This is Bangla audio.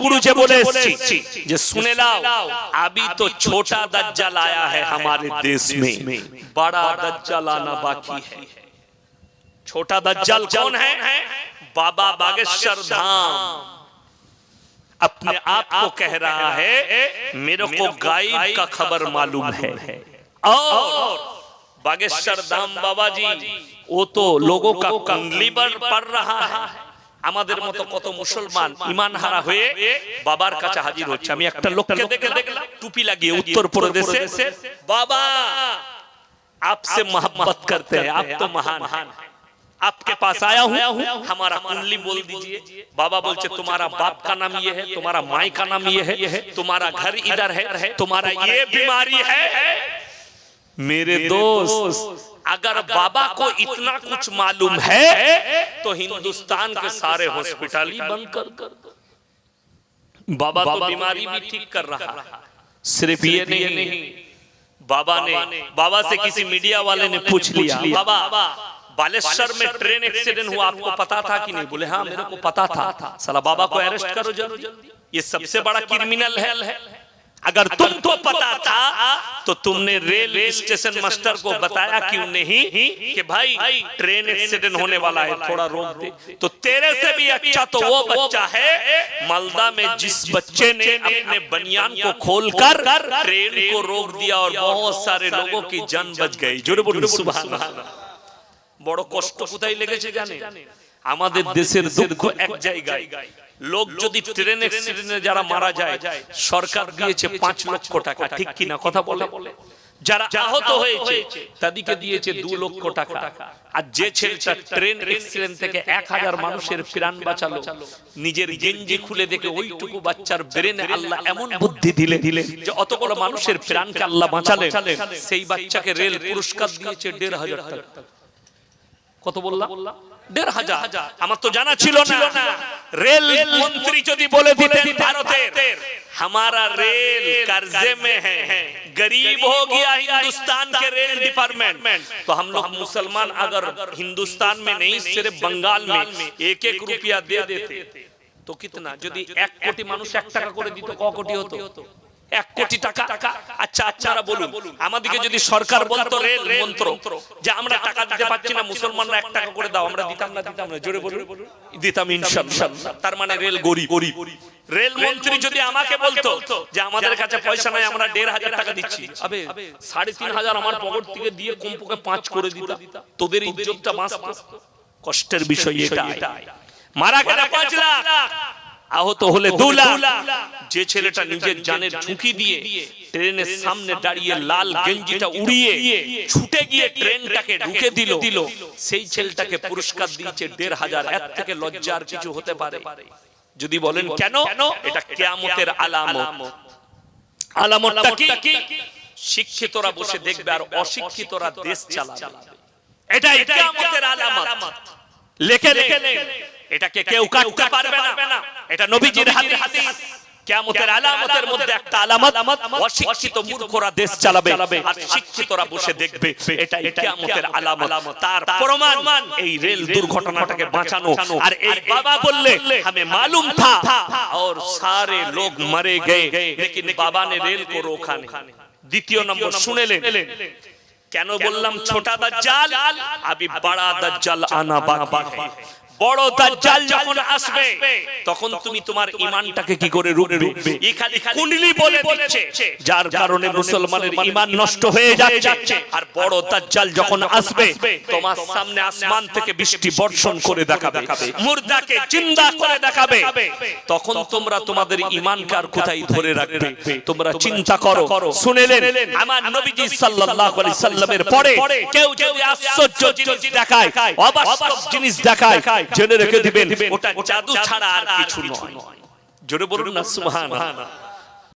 बुरुजे बोले एसছি सुने लाओ अभी तो छोटा दज्जाल आया है हमारे देश में। बड़ा दज्जाल आना बाकी है। छोटा दज्जाल कौन है? बाबा बागेश्वर धाम। अपने आप को कह रहा है मेरे को गायब का खबर मालूम है। और बागेश्वर धाम बाबा जी वो तो लोगों का कुंडली पर पड़ रहा है। আমাদের মতো কত মুসলমান ইমান হারা হয়ে বাবার কাছে হাজির হচ্ছে আমি একটা লোককে দেখলাম টুপি লাগিয়ে উত্তর প্রদেশে বাবা आपसे मोहब्बत करते हैं आप तो महान हैं आपके पास आया हूँ हमारा कुंडली बोल दीजिए बाबा बोलते तुम्हारा बाप का नाम ये है तुम्हारा माई का नाम ये है तुम्हारा घर इधर है तुम्हारा ये बीमारी है मेरे दोस्त अगर बाबा को इतना कुछ मालूम है तो हिंदुस्तान के सारे हॉस्पिटल ही बंद कर कर बाबा तो बीमारी भी ठीक कर रहा। है सिर्फ़ ये नहीं बाबा ने बाबा से किसी मीडिया वाले ने पूछ लिया। बाबा बालेश्वर में ट्रेन एक्सीडेंट हुआ आपको पता था कि नहीं? बोले हाँ मेरे को पता था। साला बाबा को अरेस्ट करो जल्दी। ये सबसे बड़ा क्रिमिनल है। अगर तुमको पता था तो तुमने रेल स्टेशन मास्टर को बताया क्यों नहीं कि भाई ट्रेन एक्सीडेंट होने वाला है थोड़ा रोक दे तो तेरे से भी अच्छा तो वो बच्चा है मालदा में जिस बच्चे ने अपने बनियान को खोलकर ट्रेन को रोक दिया और बहुत सारे लोगों की जान बच गई जुड़े सुबह बड़ो कष्ट कुछ আমাদের দেশের দুঃখ এক জায়গায়। লোক যদি ট্রেন অ্যাক্সিডেন্টে যারা মারা যায় সরকার দিয়েছে পাঁচ লক্ষ টাকা ঠিক কিনা কথা বলে? যারা আহত হয়েছে তাদেরকে দিয়েছে দু লক্ষ টাকা। আর যে ছেলেটা ট্রেন অ্যাক্সিডেন্ট থেকে এক হাজার মানুষের প্রাণ বাঁচালো। নিজের গেঞ্জি খুলে দেখে ওইটুকু বাচ্চার ব্রেনে আল্লাহ এমন বুদ্ধি দিলে দিলে যে অতগুলো মানুষের প্রাণকে আল্লাহ বাঁচালেন। সেই বাচ্চাকে রেল পুরস্কার দিয়েছে দেড় হাজার টাকা কত বললাম দেড় হাজার আমার তো জানা ছিল না রেল মন্ত্রী যদি বলে দিতেন ভারতের हमारा रेल कर्जे में है गरीब हो गया हिंदुस्तान के रेल डिपार्टमेंट तो हम लोग मुसलमान अगर हिंदुस्तान में नहीं सिर्फ बंगाल में एक एक रुपया दे देते तो कितना যদি এক কোটি মানুষ এক টাকা করে দিত ক কোটি হতো এক কোটি টাকা। আচ্ছা আপনারা বলুন আমাদেরকে যদি সরকার বলতো রেল মন্ত্র যে আমরা টাকা দিতে পারছি না মুসলমানরা এক টাকা করে দাও আমরা দিতাম না দিতাম না জোরে বলুন। দিতাম ইনশাআল্লাহ। তার মানে রেল গরিব। রেল মন্ত্রী যদি আমাকে বলতো যে আমাদের কাছে পয়সা নাই আমরা দেড় হাজার টাকা দিচ্ছি। আবে সাড়ে তিন হাজার আমার পকেট থেকে দিয়ে কমপক্ষে পাঁচ করে দিতাম তোদের ইজ্জতটা বাঁচতো কষ্টের বিষয় এটা মারা গেল পাঁচ লাখ। আহত হলে দু লাখ। যে ছেলেটা নিজের জানের ঝুঁকি দিয়ে ট্রেনের সামনে দাঁড়িয়ে লাল গেঞ্জিটা উড়িয়ে ছুটে গিয়ে ট্রেনটাকে ঢুকে দিল। দিল। সেই ছেলেটাকে পুরস্কার দিয়েছে দেড় হাজার এর থেকে লজ্জার কিছু হতে পারে। যদি বলেন কেন এটা কেয়ামতের আলামত। আলামতটা কি? শিক্ষিতরা বসে দেখবে আর অশিক্ষিতরা দেশ চালাবে। এটা কেয়ামতের আলামত। লেখে লেখে এটাকে কেউ কাটতে পারবে না। এটা নবীজির হাদিস। কিয়ামতের আলামতের মধ্যে একটা আলামত অশিক্ষিত মূর্খরা দেশ চালাবে আর শিক্ষিতরা বসে দেখবে এটা কিয়ামতের আলামত তার প্রমাণ এই রেল দুর্ঘটনাটাকে বাঁচানো আর এই বাবা বললে हमें मालूम था और सारे लोग मरे गए लेकिन बाबा ने रेल को रोका नहीं দ্বিতীয় নম্বর শুনেলেন কেন বললাম ছোটা দাজ্জাল আবি বড়া দাজ্জাল আনা বাকি है বড় দাজ্জাল যখন আসবে তখন তুমি তোমার ঈমানটাকে কি করে খালি কুণ্ডলি বলে দিচ্ছে যার কারণে মুসলমানের ঈমান নষ্ট হয়ে যাচ্ছে। আর বড় দাজ্জাল যখন আসবে তোমার সামনে আসমান থেকে বৃষ্টি বর্ষণ করে দেখাবে। মুর্দাকে জিন্দা করে দেখাবে। তখন তোমরা তোমাদের ঈমানকে আর কোথায় ধরে রাখবে? তোমরা চিন্তা করো শুনেলেন আমার নবীজি সাল্লাল্লাহু আলাইহি সাল্লামের পরে কেউ যদি আশ্চর্য জিনিস দেখায় অবাস্তব জিনিস দেখায় জেনে রেখে দিবেন ওটা জাদু ছাড়া আর কিছু নয়। জোরে বলুন না সুবহান